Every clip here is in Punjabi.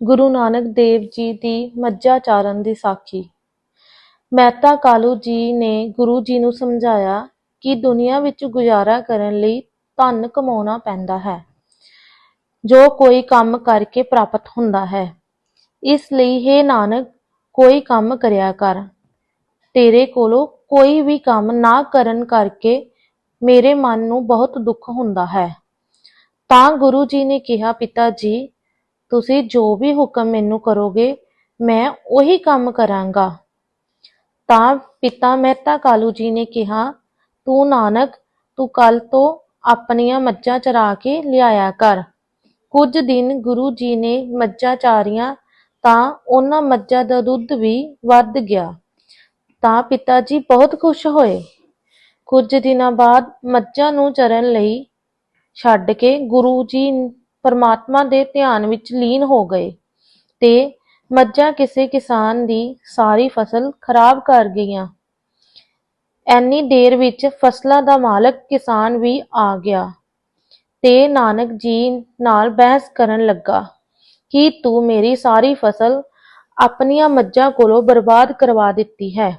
ਗੁਰੂ ਨਾਨਕ ਦੇਵ ਜੀ ਦੀ ਮੱਝਾ ਚਾਰਨ ਦੀ ਸਾਖੀ। ਮਹਿਤਾ ਕਾਲੂ ਜੀ ਨੇ ਗੁਰੂ ਜੀ ਨੂੰ ਸਮਝਾਇਆ ਕਿ ਦੁਨੀਆ ਵਿੱਚ ਗੁਜ਼ਾਰਾ ਕਰਨ ਲਈ ਧਨ ਕਮਾਉਣਾ ਪੈਂਦਾ ਹੈ, ਜੋ ਕੋਈ ਕੰਮ ਕਰਕੇ ਪ੍ਰਾਪਤ ਹੁੰਦਾ ਹੈ। ਇਸ ਲਈ हे ਨਾਨਕ, ਕੋਈ ਕੰਮ ਕਰਿਆ ਕਰ। ਤੇਰੇ ਕੋਲੋਂ ਕੋਈ ਵੀ ਕੰਮ ਨਾ ਕਰਨ ਕਰਕੇ ਮੇਰੇ ਮਨ ਨੂੰ ਬਹੁਤ ਦੁੱਖ ਹੁੰਦਾ ਹੈ। ਤਾਂ ਗੁਰੂ ਜੀ ਨੇ ਕਿਹਾ, ਪਿਤਾ ਜੀ ਤੁਸੀਂ ਜੋ ਵੀ ਹੁਕਮ ਮੈਨੂੰ ਕਰੋਗੇ, ਮੈਂ ਉਹੀ ਕੰਮ ਕਰਾਂਗਾ। ਤਾਂ ਪਿਤਾ ਮਹਿਤਾ ਕਾਲੂ ਜੀ ਨੇ ਕਿਹਾ, ਤੂੰ ਨਾਨਕ, ਤੂੰ ਕੱਲ ਤੋਂ ਆਪਣੀਆਂ ਮੱਝਾਂ ਚਰਾ ਕੇ ਲਿਆਇਆ ਕਰ। ਕੁਝ ਦਿਨ ਗੁਰੂ ਜੀ ਨੇ ਮੱਝਾਂ ਚਾਰੀਆਂ, ਤਾਂ ਉਹਨਾਂ ਮੱਝਾਂ ਦਾ ਦੁੱਧ ਵੀ ਵੱਧ ਗਿਆ। ਤਾਂ ਪਿਤਾ ਜੀ ਬਹੁਤ ਖੁਸ਼ ਹੋਏ। ਕੁਝ ਦਿਨਾਂ ਬਾਅਦ ਮੱਝਾਂ ਨੂੰ ਚਰਨ ਲਈ ਛੱਡ ਕੇ ਗੁਰੂ ਜੀ ਪਰਮਾਤਮਾ ਦੇ ਧਿਆਨ ਵਿੱਚ ਲੀਨ ਹੋ ਗਏ ਤੇ ਮੱਝਾਂ ਕਿਸੇ ਕਿਸਾਨ ਦੀ ਸਾਰੀ ਫਸਲ ਖਰਾਬ ਕਰ ਗਈਆਂ। ਐਨੀ ਦੇਰ ਵਿੱਚ ਫਸਲਾਂ ਦਾ ਮਾਲਕ ਕਿਸਾਨ ਵੀ ਆ ਗਿਆ ਤੇ ਨਾਨਕ ਜੀ ਨਾਲ ਬਹਿਸ ਕਰਨ ਲੱਗਾ, ਕਿ ਤੂੰ ਮੇਰੀ ਸਾਰੀ ਫਸਲ ਆਪਣੀਆਂ ਮੱਝਾਂ ਕੋਲੋਂ ਬਰਬਾਦ ਕਰਵਾ ਦਿੱਤੀ ਹੈ?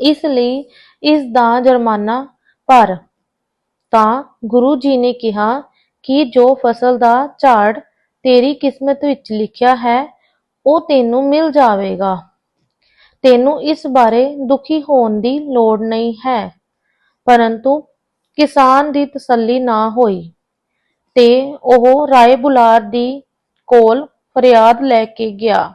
ਇਸ ਲਈ ਇਸ ਦਾ ਜੁਰਮਾਨਾ ਭਰ। ਤਾਂ ਗੁਰੂ ਜੀ ਨੇ ਕਿਹਾ ਕਿ ਜੋ ਫਸਲ ਦਾ ਝਾੜ ਤੇਰੀ ਕਿਸਮਤ ਵਿੱਚ ਲਿਖਿਆ ਹੈ, ਉਹ ਤੈਨੂੰ ਮਿਲ ਜਾਵੇਗਾ। ਤੈਨੂੰ ਇਸ ਬਾਰੇ ਦੁਖੀ ਹੋਣ ਦੀ ਲੋੜ ਨਹੀਂ ਹੈ। ਪਰੰਤੂ ਕਿਸਾਨ ਦੀ ਤਸੱਲੀ ਨਾ ਹੋਈ ਤੇ ਉਹ ਰਾਏ ਬੁਲਾਰ ਦੀ ਕੋਲ ਫਰਿਆਦ ਲੈ ਕੇ ਗਿਆ।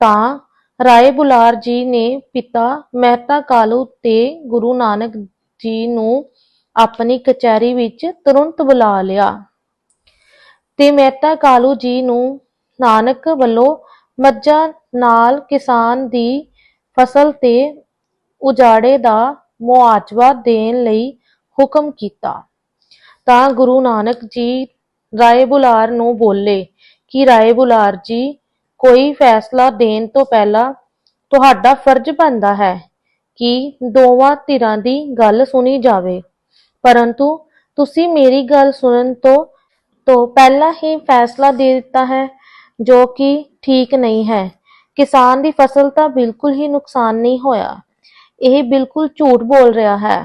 ਤਾਂ ਰਾਏ ਬੁਲਾਰ ਜੀ ਨੇ ਪਿਤਾ ਮਹਿਤਾ ਕਾਲੂ ਤੇ ਗੁਰੂ ਨਾਨਕ ਜੀ ਨੂੰ ਆਪਣੀ ਕਚਹਿਰੀ ਵਿੱਚ ਤੁਰੰਤ ਬੁਲਾ ਲਿਆ। ਤੇ ਮਹਿਤਾ ਕਾਲੂ ਜੀ ਨੂੰ ਨਾਨਕ ਵੱਲੋਂ ਮੱਝਾਂ ਨਾਲ ਕਿਸਾਨ ਦੀ ਫਸਲ ਤੇ ਉਜਾੜੇ ਦਾ ਮੁਆਵਜ਼ਾ ਦੇਣ ਲਈ ਹੁਕਮ ਕੀਤਾ। ਤਾਂ ਗੁਰੂ ਨਾਨਕ ਜੀ ਰਾਏ ਬੁਲਾਰ ਨੂੰ ਬੋਲੇ ਕਿ, ਰਾਏ ਬੁਲਾਰ ਜੀ, ਕੋਈ ਫੈਸਲਾ ਦੇਣ ਤੋਂ ਪਹਿਲਾਂ ਤੁਹਾਡਾ ਫਰਜ਼ ਬਣਦਾ ਹੈ ਕਿ ਦੋਵਾਂ ਧਿਰਾਂ ਦੀ ਗੱਲ ਸੁਣੀ ਜਾਵੇ। ਪਰੰਤੂ ਤੁਸੀਂ ਮੇਰੀ ਗੱਲ ਸੁਣਨ ਤੋਂ ਤੋਂ ਪਹਿਲਾਂ ਹੀ ਫੈਸਲਾ ਦੇ ਦਿੱਤਾ ਹੈ, ਜੋ ਕਿ ਠੀਕ ਨਹੀਂ ਹੈ। ਕਿਸਾਨ ਦੀ ਫਸਲ ਤਾਂ ਬਿਲਕੁਲ ਹੀ ਨੁਕਸਾਨ ਨਹੀਂ ਹੋਇਆ। ਇਹ ਬਿਲਕੁਲ ਝੂਠ ਬੋਲ ਰਿਹਾ ਹੈ।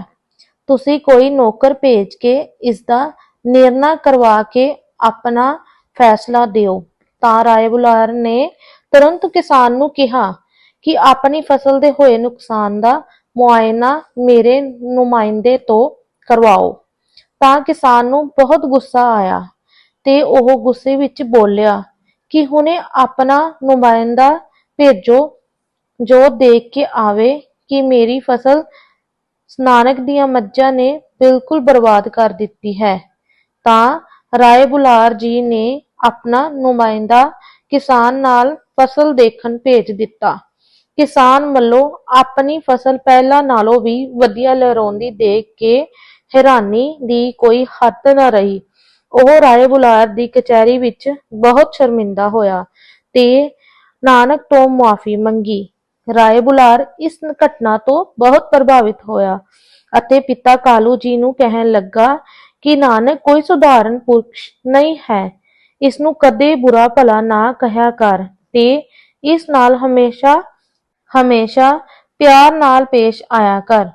ਤੁਸੀਂ ਕੋਈ ਨੌਕਰ ਭੇਜ ਕੇ ਇਸ ਦਾ ਨਿਰਣਾ ਕਰਵਾ ਕੇ ਆਪਣਾ ਫੈਸਲਾ ਦਿਓ। ਤਾਂ ਰਾਏ ਬੁਲਾਰ ਨੇ ਤੁਰੰਤ ਕਿਸਾਨ ਨੂੰ ਕਿਹਾ ਕਿ ਆਪਣੀ ਫਸਲ ਦੇ ਹੋਏ ਨੁਕਸਾਨ ਦਾ ਮੁਆਇਨਾ ਮੇਰੇ ਨੁਮਾਇੰਦੇ ਤੋਂ ਕਰਵਾਓ। ਤਾਂ ਕਿਸਾਨ ਨੂੰ ਬਹੁਤ ਗੁੱਸਾ ਆਇਆ ਤੇ ਉਹ ਗੁੱਸੇ ਵਿੱਚ ਬੋਲਿਆ ਕਿ ਹੁਣੇ ਆਪਣਾ ਨੁਮਾਇੰਦਾ ਭੇਜੋ, ਜੋ ਦੇਖ ਕੇ ਆਵੇ ਕਿ ਮੇਰੀ ਫਸਲ ਨਾਨਕ ਦੀਆਂ ਮੱਝਾਂ ਨੇ ਬਿਲਕੁਲ ਬਰਬਾਦ ਕਰ ਦਿੱਤੀ ਹੈ। ਤਾਂ ਰਾਏ ਬੁਲਾਰ ਜੀ ਨੇ ਆਪਣਾ ਨੁਮਾਇੰਦਾ ਕਿਸਾਨ ਨਾਲ ਫਸਲ ਦੇਖਣ ਭੇਜ ਦਿੱਤਾ। ਕਿਸਾਨ ਵੱਲੋਂ ਆਪਣੀ ਫਸਲ ਪਹਿਲਾਂ ਨਾਲੋਂ ਵੀ ਵਧੀਆ ਲਹਿਰਾਉਂਦੀ ਦੇਖ ਕੇ ਹੈਰਾਨੀ ਦੀ ਕੋਈ ਹੱਦ ਨਾ ਰਹੀ। ਉਹ ਰਾਏ ਬੁਲਾਰ ਦੀ ਕਚਹਿਰੀ ਵਿੱਚ ਬਹੁਤ ਸ਼ਰਮਿੰਦਾ ਹੋਇਆ ਤੇ ਨਾਨਕ ਤੋਂ ਮਾਫੀ ਮੰਗੀ। ਰਾਏ ਬੁਲਾਰ ਇਸ ਘਟਨਾ ਤੋਂ ਬਹੁਤ ਪ੍ਰਭਾਵਿਤ ਹੋਇਆ ਅਤੇ ਪਿਤਾ ਕਾਲੂ ਜੀ ਨੂੰ ਕਹਿਣ ਲੱਗਾ ਕਿ ਨਾਨਕ ਕੋਈ ਸੁਧਾਰਨ ਪੁਰਸ਼ ਨਹੀਂ ਹੈ। ਇਸ ਨੂੰ ਕਦੇ ਬੁਰਾ ਭਲਾ ਨਾ ਕਹਿਆ ਕਰ ਤੇ ਇਸ ਨਾਲ ਹਮੇਸ਼ਾ ਹਮੇਸ਼ਾ ਪਿਆਰ ਨਾਲ ਪੇਸ਼ ਆਇਆ ਕਰ।